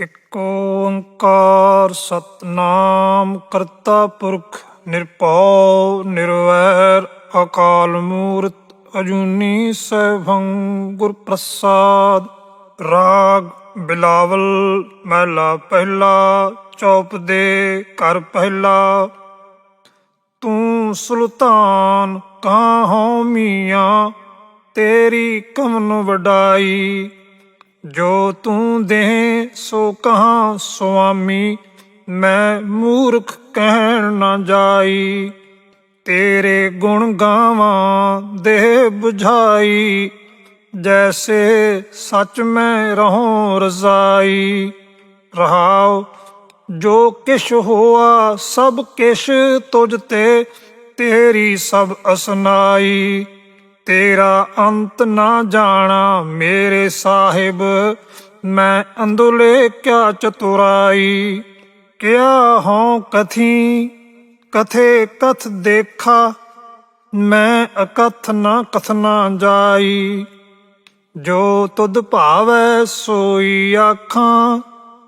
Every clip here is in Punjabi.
ਇਕ ਓੰਕਾਰ ਸਤਨਾਮ ਕਰਤਾ ਪੁਰਖ ਨਿਰਭਉ ਨਿਰਵੈਰ ਅਕਾਲ ਮੂਰਤ ਅਜੂਨੀ ਸੈਭੰ ਗੁਰ ਪ੍ਰਸਾਦ ਰਾਗ ਬਿਲਾਵਲ ਮਹਿਲਾ ਪਹਿਲਾ ਚੌਪ ਦੇ ਘਰ ਪਹਿਲਾ ਤੂੰ ਸੁਲਤਾਨ ਕਾਹੋਂ ਮੀਆਂ ਤੇਰੀ ਕਮਨ ਵਡਾਈ ਜੋ ਤੂੰ ਦੇ ਸੋ ਕਹਾਂ, ਸੁਆਮੀ, ਮੈਂ ਮੂਰਖ ਕਹਿਣ ਨਾ ਜਾਈ। ਤੇਰੇ ਗੁਣ ਗਾਵਾਂ ਦੇ 부ਝਾਈ ਜੈਸੇ ਸੱਚ ਮੈਂ ਰਹੋ ਰਜ਼ਾਈ। ਰਹਾਉ ਜੋ ਕਿਛ ਹੋਆ, ਸਭ ਕਿਛ ਤੁਝ ਤੇ ਤੇਰੀ ਸਭ ਅਸਨਾਈ। ਤੇਰਾ ਅੰਤ ਨਾ ਜਾਣਾ ਮੇਰੇ ਸਾਹਿਬ, ਮੈਂ ਅੰਦੁਲੇ ਕਿਆ ਚਤੁਰਾਈ। ਕਿਆ ਹਉ ਕਥੀ, ਕਥੇ ਕਥ ਦੇਖਾ, ਮੈਂ ਅਕਥ ਨਾ ਕਥਨਾ ਜਾਈ। ਜੋ ਤੁਧ ਭਾਵੈ ਸੋਈ ਆਖਾਂ,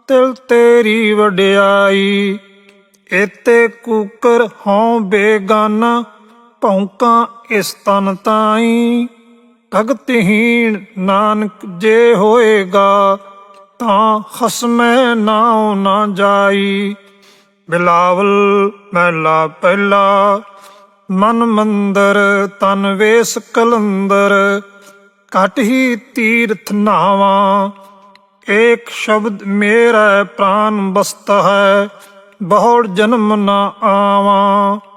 ਤਿਲ ਤੇਰੀ ਵਡਿਆਈ। ਏਤੇ ਕੂਕਰ ਹਉ ਬੇਗਾਨਾ ਭੌਂਕਾਂ ਇਸ ਤਨ ਤਾਈ। ਭਗਤਹੀਣ ਨਾਨਕ ਜੇ ਹੋਏਗਾ, ਤਾਂ ਖਸਮੈ ਨਾਉ ਨਾ ਜਾਈ। ਬਿਲਾਵਲ ਮਹਿਲਾ ਪਹਿਲਾ, ਮਨ ਮੰਦਰ ਤਨ ਵੇਸ ਕਲੰਦਰ। ਘਟ ਹੀ ਤੀਰਥ ਨਾਵਾ, ਏਕ ਸ਼ਬਦ ਮੇਰਾ ਪ੍ਰਾਨ ਬਸਤ ਹੈ ਬਹੁੜ ਜਨਮ ਨਾ ਆਵਾਂ।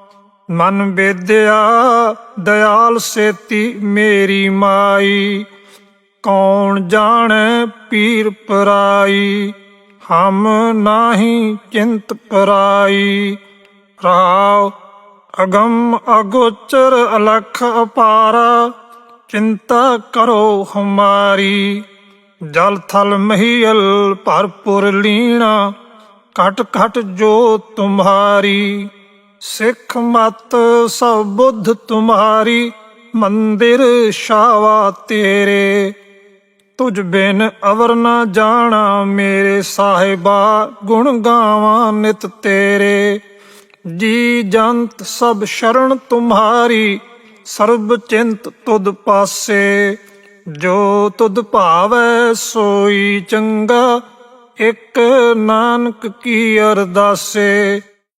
ਮਨ ਬੇਦਿਆ ਦਇਆਲ ਸੇਤੀ ਮੇਰੀ ਮਾਈ। ਕੌਣ ਜਾਣੈ ਪੀਰ ਪਰਾਈ, ਹਮ ਨਾਹੀ ਚਿੰਤ ਪਰਾਈ। ਰਾਵ, ਅਗੰਮ ਅਗੋਚਰ ਅਲਖ ਅਪਾਰਾ, ਚਿੰਤਾ ਕਰੋ ਹਮਾਰੀ। ਜਲ ਥਲ ਮਹੀਲ ਭਰਪੁਰ ਲੀਣਾ, ਘਟ ਘਟ ਜੋ ਤੁਮਹਾਰੀ ਸਿੱਖ ਮਤ ਸਭ ਬੁੱਧ ਤੁਮਾਰੀ, ਮੰਦਿਰ ਸ਼ਾਵਾ ਤੇਰੇ। ਤੁਝ ਬਿਨ ਅਵਰ ਨਾ ਜਾਣਾ ਮੇਰੇ ਸਾਹਿਬਾ, ਗੁਣ ਗਾਵਾਂ ਨਿਤ ਤੇਰੇ। ਜੀ ਜੰਤ ਸਭ ਸ਼ਰਨ ਤੁਮਾਰੀ, ਸਰਬ ਚਿੰਤ ਤੁਧ ਪਾਸੇ। ਜੋ ਤੁਧ ਭਾਵੈ ਸੋਈ ਚੰਗਾ, ਇਕ ਨਾਨਕ ਕੀ ਅਰਦਾਸੇ।